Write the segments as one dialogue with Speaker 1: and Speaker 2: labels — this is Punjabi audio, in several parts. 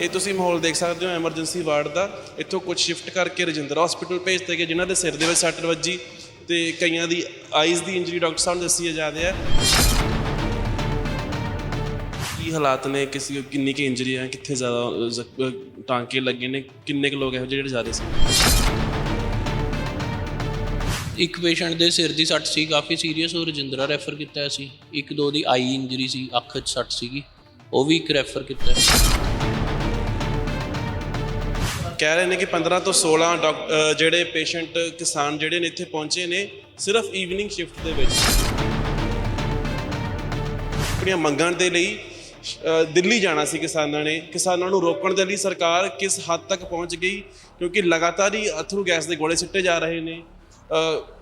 Speaker 1: ਇਹ ਤੁਸੀਂ ਮਾਹੌਲ ਦੇਖ ਸਕਦੇ ਹੋ ਐਮਰਜੈਂਸੀ ਵਾਰਡ ਦਾ। ਇੱਥੋਂ ਕੁਝ ਸ਼ਿਫਟ ਕਰਕੇ ਰਜਿੰਦਰਾ ਹਸਪੀਟਲ ਭੇਜ ਦਿੱਤੇ ਗਏ ਜਿਨ੍ਹਾਂ ਦੇ ਸਿਰ ਦੇ ਵਿੱਚ ਸੱਟ ਵੱਜੀ ਤੇ ਕਈਆਂ ਦੀ ਆਈਜ਼ ਦੀ ਇੰਜਰੀ ਡਾਕਟਰ ਸਾਹਿਬ ਨੇ ਦੱਸੀ ਜਾ ਰਹੀ ਕੀ ਹਾਲਾਤ ਨੇ? ਕਿਸੇ ਕਿੰਨੀ ਕੀ ਇੰਜਰੀ ਹੈ ਕਿੱਥੇ ਜ਼ਿਆਦਾ ਜ਼ਖ- ਅ, ਟਾਂਕੇ ਲੱਗੇ ਨੇ? ਕਿੰਨੇ ਕੁ ਲੋਕ ਇਹੋ ਜਿਹੇ ਜਿਹੜੇ ਜ਼ਿਆਦਾ ਸੀ?
Speaker 2: ਇੱਕ ਪੇਸ਼ੈਂਟ ਦੇ ਸਿਰ ਦੀ ਸੱਟ ਸੀ ਕਾਫੀ ਸੀਰੀਅਸ ਉਹ ਰਜਿੰਦਰਾ ਰੈਫਰ ਕੀਤਾ ਸੀ। ਇੱਕ ਦੋ ਦੀ ਆਈ ਇੰਜਰੀ ਸੀ ਅੱਖ 'ਚ ਸੱਟ ਸੀਗੀ। ਉਹ ਵੀ ਇੱਕ ਰੈਫਰ ਕੀਤਾ ਹੈ।
Speaker 1: ਕਹਿ ਰਹੇ ਨੇ ਕਿ 15 ਤੋਂ 16 ਡਾਕ- ਜਿਹੜੇ ਪੇਸ਼ੈਂਟ ਕਿਸਾਨ ਜਿਹੜੇ ਨੇ ਇੱਥੇ ਪਹੁੰਚੇ ਨੇ ਸਿਰਫ ਈਵਨਿੰਗ ਸ਼ਿਫਟ ਦੇ ਵਿੱਚ। ਆਪਣੀਆਂ ਮੰਗਾਂ ਦੇ ਲਈ ਦਿੱਲੀ ਜਾਣਾ ਸੀ ਕਿਸਾਨਾਂ ਨੇ। ਕਿਸਾਨਾਂ ਨੂੰ ਰੋਕਣ ਦੇ ਲਈ ਸਰਕਾਰ ਕਿਸ ਹੱਦ ਤੱਕ ਪਹੁੰਚ ਗਈ? ਕਿਉਂਕਿ ਲਗਾਤਾਰ ਹੀ ਅਥਰੂ ਗੈਸ ਦੇ ਗੋਲੇ ਸਿੱਟੇ ਜਾ ਰਹੇ ਨੇ।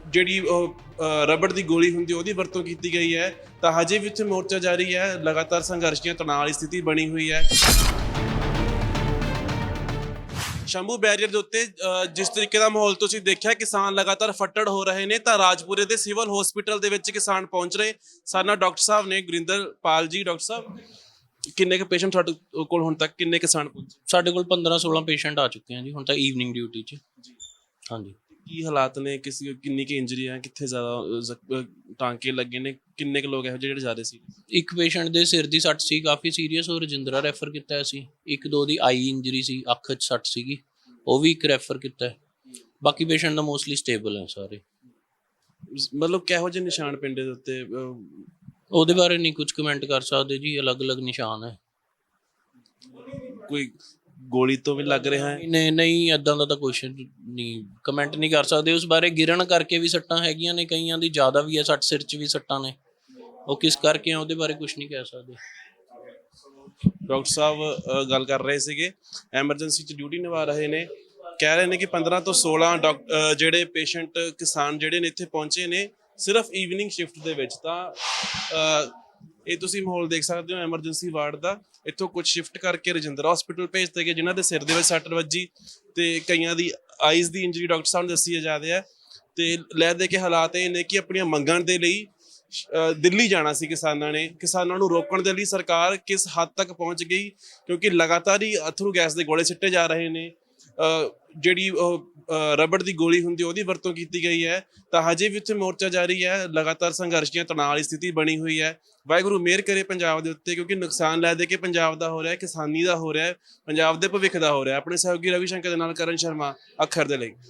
Speaker 1: ਜਿਹੜੀ ਉਹ, ਰਬੜ ਦੀ ਗੋਲੀ ਹੁੰਦੀ ਉਹਦੀ ਵਰਤੋਂ ਕੀਤੀ ਗਈ ਹੈ। ਤਾਂ ਹਜੇ ਵੀ ਉੱਥੇ ਮੋਰਚਾ ਜਾਰੀ ਹੈ। ਲਗਾਤਾਰ ਸੰਘਰਸ਼ ਦੀਆਂ ਤਣਾਅ ਵਾਲੀ ਸਥਿਤੀ ਬਣੀ ਹੋਈ ਹੈ। ਸ਼ੰਭੂ ਬੈਰੀਅਰ ਦੇ ਉੱਤੇ ਜਿਸ ਤਰੀਕੇ ਦਾ ਮਾਹੌਲ ਤੁਸੀਂ ਦੇਖਿਆ ਕਿਸਾਨ ਲਗਾਤਾਰ ਫੱਟੜ ਹੋ ਰਹੇ ਨੇ ਤਾਂ ਰਾਜਪੁਰੇ ਦੇ ਸਿਵਲ ਹਸਪੀਟਲ ਦੇ ਵਿੱਚ ਕਿਸਾਨ ਪਹੁੰਚ ਰਹੇ। ਸਾਨਾ ਡਾਕਟਰ ਸਾਹਿਬ ਨੇ ਗੁਰਿੰਦਰ ਪਾਲ ਜੀ ਡਾਕਟਰ ਸਾਹਿਬ ਕਿੰਨੇ ਕੁ ਪੇਸ਼ੈਂਟ ਤੁਹਾਡੇ ਕੋਲ ਹੁਣ ਤੱਕ ਕਿੰਨੇ ਕਿਸਾਨ ਪਹੁੰਚੇ?
Speaker 2: ਸਾਡੇ ਕੋਲ 15 16 ਪੇਸ਼ੈਂਟ ਆ ਚੁੱਕੇ ਆ ਜੀ ਹੁਣ ਤਾਂ ਈਵਨਿੰਗ ਡਿਊਟੀ 'ਚ। ਹਾਂਜੀ।
Speaker 1: ਕੀ ਹਾਲਾਤ ਨੇ? ਕਿਸੇ ਕਿੰਨੀ ਕੀ ਇੰਜਰੀ ਹੈ ਕਿੱਥੇ ਜ਼ਿਆਦਾ ਟਾਂਕੇ ਲੱਗੇ ਨੇ ਕਿੰਨੇ ਕੁ ਲੋਕ ਇਹੋ ਜਿਹੇ ਜਿਹੜੇ ਜ਼ਿਆਦਾ ਸੀ।
Speaker 2: ਇੱਕ ਪੇਸ਼ੈਂਟ ਦੇ ਸਿਰ ਦੀ ਸੱਟ ਸੀ ਕਾਫੀ ਸੀਰੀਅਸ ਉਹ ਰਜਿੰਦਰਾ ਰੈਫਰ ਕੀਤਾ ਹੋਇਆ ਸੀ। ਇੱਕ ਦੋ ਦੀ ਆਈ ਇੰਜਰੀ ਸੀ ਅੱਖ 'ਚ ਸੱਟ ਸੀਗੀ ਉਹ ਵੀ ਇੱਕ ਰੈਫਰ ਕੀਤਾ। ਹੈ। ਬਾਕੀ ਪੇਸ਼ੈਂਟ ਦਾ ਮੋਸਟਲੀ ਸਟੇਬਲ ਹੈ ਸਾਰੇ।
Speaker 1: ਮਤਲਬ ਕਿਹੋ ਜਿਹੇ ਨਿਸ਼ਾਨ ਪਿੰਡੇ ਦੇ ਉੱਤੇ
Speaker 2: ਉਹਦੇ ਬਾਰੇ ਨਹੀਂ ਕੁਝ ਕਮੈਂਟ ਕਰ ਸਕਦੇ ਜੀ ਅਲੱਗ-ਅਲੱਗ ਨਿਸ਼ਾਨ ਹੈ।
Speaker 1: ਕੋਈ ਗੋਲੀ ਤੋਂ ਵੀ ਲੱਗ ਰਿਹਾ ਹੈ?
Speaker 2: ਨਹੀਂ ਨਹੀਂ ਇਦਾਂ ਦਾ ਤਾਂ ਕੁਝ ਨਹੀਂ ਕਮੈਂਟ ਨਹੀਂ ਕਰ ਸਕਦੇ। ਉਸ ਬਾਰੇ ਗਿਰਨ ਕਰਕੇ ਵੀ ਸੱਟਾਂ ਹੈਗੀਆਂ ਨੇ ਕਈਆਂ ਦੀ ਜ਼ਿਆਦਾ ਵੀ ਹੈ ਸੱਟ ਸਿਰ 'ਚ ਵੀ ਸੱਟਾਂ ਨੇ। ਉਹ ਕਿਸ ਕਰਕੇ ਆ ਉਹਦੇ ਬਾਰੇ ਕੁਝ ਨਹੀਂ ਕਹਿ ਸਕਦੇ।
Speaker 1: ਡਾਕਟਰ ਸਾਹਿਬ ਗੱਲ ਕਰ ਰਹੇ ਸੀਗੇ। ਐਮਰਜੈਂਸੀ 'ਚ ਡਿਊਟੀ ਨਿਭਾ ਰਹੇ ਨੇ। ਕਹਿ ਰਹੇ ਨੇ ਕਿ 15 ਤੋਂ 16 ਡਾਕ- ਅ, ਜਿਹੜੇ ਪੇਸ਼ੈਂਟ ਕਿਸਾਨ ਜਿਹੜੇ ਨੇ ਇੱਥੇ ਪਹੁੰਚੇ ਨੇ ਸਿਰਫ ਈਵਨਿੰਗ ਸ਼ਿਫਟ ਦੇ ਵਿੱਚ ਤਾਂ ਇਹ ਤੁਸੀਂ ਮਾਹੌਲ ਦੇਖ ਸਕਦੇ ਹੋ ਐਮਰਜੈਂਸੀ ਵਾਰਡ ਦਾ। ਇੱਥੋਂ ਕੁਝ ਸ਼ਿਫਟ ਕਰਕੇ ਰਜਿੰਦਰ ਹਸਪੀਟਲ ਭੇਜ ਦਿੱਤੇ ਗਏ ਜਿਨ੍ਹਾਂ ਦੇ ਸਿਰ ਦੇ ਵਿੱਚ ਸੱਟ ਵੱਜੀ ਤੇ ਕਈਆਂ ਦੀ ਆਈਜ਼ ਦੀ ਇੰਜਰੀ ਡਾਕਟਰ ਸਾਹਿਬ ਨੇ ਦੱਸੀ ਜਾ ਰਹੀ ਹੈ। ਤੇ ਲੈ ਦੇ ਕੇ ਹਾਲਾਤ ਇਹ ਨੇ ਕਿ ਆਪਣੀਆਂ ਮੰਗਾਂ ਦੇ ਲਈ ਦਿੱਲੀ ਜਾਣਾ ਸੀ ਕਿਸਾਨਾਂ ਨੇ। ਕਿਸਾਨਾਂ ਨੂੰ ਰੋਕਣ ਦੇ ਲਈ ਸਰਕਾਰ ਕਿਸ ਹੱਦ ਤੱਕ ਪਹੁੰਚ ਗਈ? ਕਿਉਂਕਿ ਲਗਾਤਾਰ ਹੀ ਅਥਰੂ ਗੈਸ ਦੇ ਗੋਲੇ ਸਿੱਟੇ ਜਾ ਰਹੇ ਨੇ। ਜਿਹੜੀ ਉਹ, ਰਬੜ ਦੀ ਗੋਲੀ ਹੁੰਦੀ, ਉਹਦੀ ਵਰਤੋਂ ਕੀਤੀ ਗਈ ਹੈ। ਤਾਂ ਹਜੇ ਵੀ ਉੱਥੇ ਮੋਰਚਾ ਜਾਰੀ ਹੈ। ਲਗਾਤਾਰ ਸੰਘਰਸ਼ ਦੀਆਂ ਤਣਾਅ ਵਾਲੀ ਸਥਿਤੀ ਬਣੀ ਹੋਈ ਹੈ। ਵਾਹਿਗੁਰੂ ਮਿਹਰ ਕਰੇ ਪੰਜਾਬ ਦੇ ਉੱਤੇ, ਕਿਉਂਕਿ ਨੁਕਸਾਨ ਲੈ ਦੇ ਕੇ ਪੰਜਾਬ ਦਾ ਹੋ ਰਿਹਾ ਹੈ, ਕਿਸਾਨੀ ਦਾ ਹੋ ਰਿਹਾ ਹੈ, ਪੰਜਾਬ ਦੇ ਭਵਿੱਖ ਦਾ ਹੋ ਰਿਹਾ ਆਪਣੇ ਸਹਿਯੋਗੀ ਰਵੀ ਸ਼ੰਕਰ ਦੇ ਨਾਲ ਕਰਨ ਸ਼ਰਮਾ, ਅੱਖਰ ਦੇ ਲਈ।